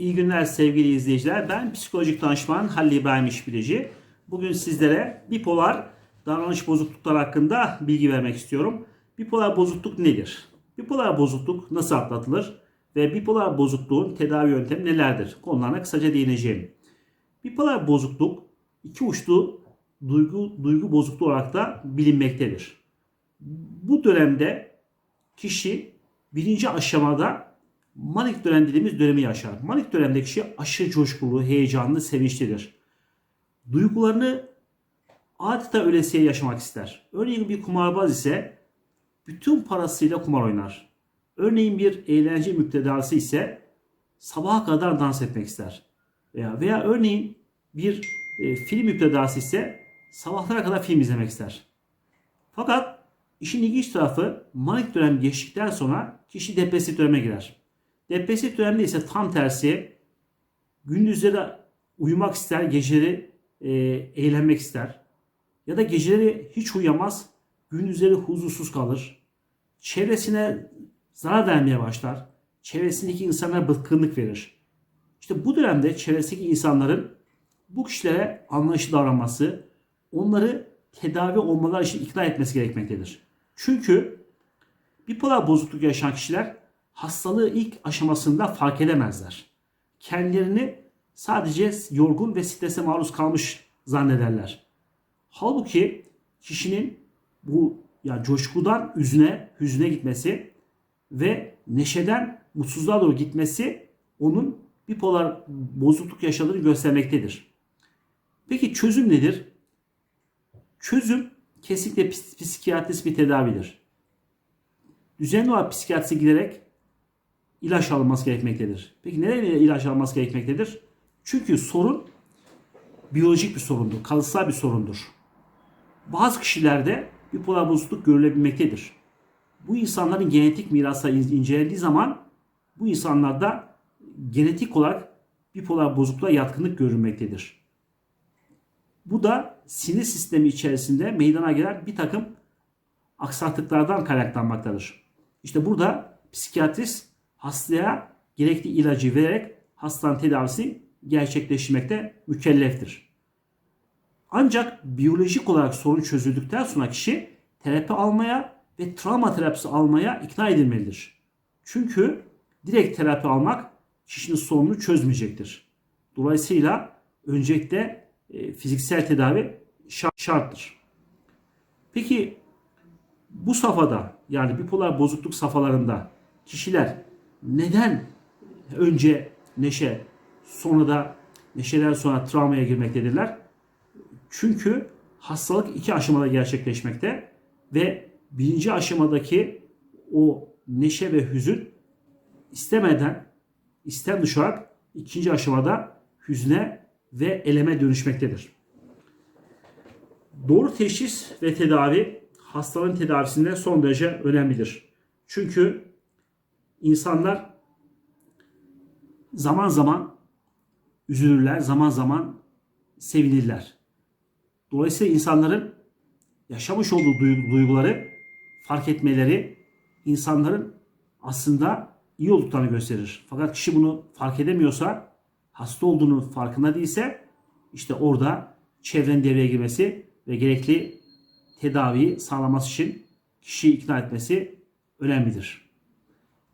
İyi günler sevgili izleyiciler. Ben psikolojik danışman Halil İbrahim İşbilici. Bugün sizlere bipolar davranış bozuklukları hakkında bilgi vermek istiyorum. Bipolar bozukluk nedir? Bipolar bozukluk nasıl atlatılır? Ve bipolar bozukluğun tedavi yöntemi nelerdir? Konularına kısaca değineceğim. Bipolar bozukluk iki uçlu duygu, duygu bozukluğu olarak da bilinmektedir. Bu dönemde kişi birinci aşamada manik dönem dediğimiz dönemi yaşar. Manik dönemde kişi aşırı coşkulu, heyecanlı, sevinçlidir. Duygularını adeta ölesiye yaşamak ister. Örneğin bir kumarbaz ise bütün parasıyla kumar oynar. Örneğin bir eğlence müptedası ise sabaha kadar dans etmek ister. Veya, veya örneğin bir e, film müptedası ise sabahlara kadar film izlemek ister. Fakat işin ilginç tarafı manik dönem geçtikten sonra kişi depresif döneme girer. Depresif dönemde ise tam tersi gündüzleri uyumak ister, geceleri e, eğlenmek ister. Ya da geceleri hiç uyuyamaz, gündüzleri huzursuz kalır. Çevresine zarar vermeye başlar. Çevresindeki insanlara bıkkınlık verir. İşte bu dönemde çevresindeki insanların bu kişilere anlayışlı davranması, onları tedavi olmaları için ikna etmesi gerekmektedir. Çünkü bipolar bozukluk yaşayan kişiler hastalığı ilk aşamasında fark edemezler. Kendilerini sadece yorgun ve strese maruz kalmış zannederler. Halbuki kişinin bu ya coşkudan üzüne, hüzüne gitmesi ve neşeden mutsuzluğa doğru gitmesi onun bipolar bozukluk yaşadığını göstermektedir. Peki çözüm nedir? Çözüm kesinlikle ps- psikiyatrist bir tedavidir. Düzenli olarak psikiyatriste giderek ilaç alınması gerekmektedir. Peki neden ilaç alınması gerekmektedir? Çünkü sorun biyolojik bir sorundur, kalıtsal bir sorundur. Bazı kişilerde bipolar bozukluk görülebilmektedir. Bu insanların genetik mirası in- incelendiği zaman bu insanlarda genetik olarak bipolar bozukluğa yatkınlık görülmektedir. Bu da sinir sistemi içerisinde meydana gelen bir takım aksaklıklardan kaynaklanmaktadır. İşte burada psikiyatrist hastaya gerekli ilacı vererek hastanın tedavisi gerçekleştirmekte mükelleftir. Ancak biyolojik olarak sorun çözüldükten sonra kişi terapi almaya ve travma terapisi almaya ikna edilmelidir. Çünkü direkt terapi almak kişinin sorununu çözmeyecektir. Dolayısıyla öncelikle e, fiziksel tedavi şart- şarttır. Peki bu safhada yani bipolar bozukluk safhalarında kişiler neden önce neşe sonra da neşeden sonra travmaya girmektedirler? Çünkü hastalık iki aşamada gerçekleşmekte ve birinci aşamadaki o neşe ve hüzün istemeden istem dışı olarak ikinci aşamada hüzne ve eleme dönüşmektedir. Doğru teşhis ve tedavi hastalığın tedavisinde son derece önemlidir. Çünkü insanlar zaman zaman üzülürler, zaman zaman sevinirler. Dolayısıyla insanların yaşamış olduğu duy- duyguları fark etmeleri insanların aslında iyi olduklarını gösterir. Fakat kişi bunu fark edemiyorsa, hasta olduğunu farkında değilse işte orada çevrenin devreye girmesi ve gerekli tedaviyi sağlaması için kişiyi ikna etmesi önemlidir.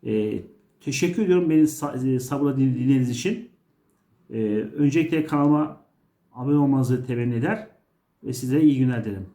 Ee, teşekkür ediyorum beni e, sabırla din- dinlediğiniz için. Ee, öncelikle kanalıma abone olmanızı temenni eder ve size iyi günler dilerim.